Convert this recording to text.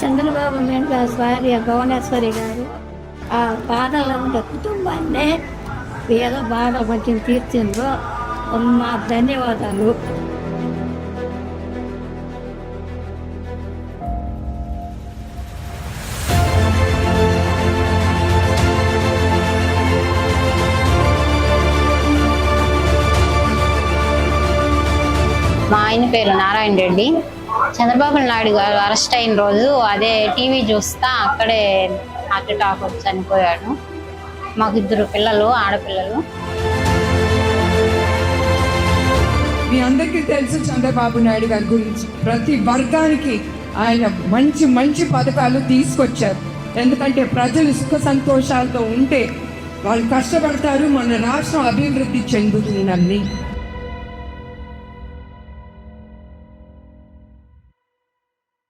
చంద్రబాబు నాయుడు భార్య భువనేశ్వరి గారు ఆ బాధలో ఉండే కుటుంబాన్ని ఏదో బాధ కొంచెం తీర్చిందో మా ధన్యవాదాలు. మా ఆయన పేరు నారాయణ రెడ్డి. చంద్రబాబు నాయుడు గారు అరెస్ట్ అయిన రోజు అదే టీవీ చూస్తా అక్కడే హార్ట్ అటాక్ వచ్చి చనిపోయాడు. మాకు ఇద్దరు పిల్లలు ఆడపిల్లలు. మీ అందరికీ తెలుసు చంద్రబాబు నాయుడు గారి గురించి. ప్రతి వర్గానికి ఆయన మంచి మంచి పథకాలు తీసుకొచ్చారు. ఎందుకంటే ప్రజలు సుఖ సంతోషాలతో ఉంటే వాళ్ళు కష్టపడతారు మన రాష్ట్రం అభివృద్ధి చెందుతుందని.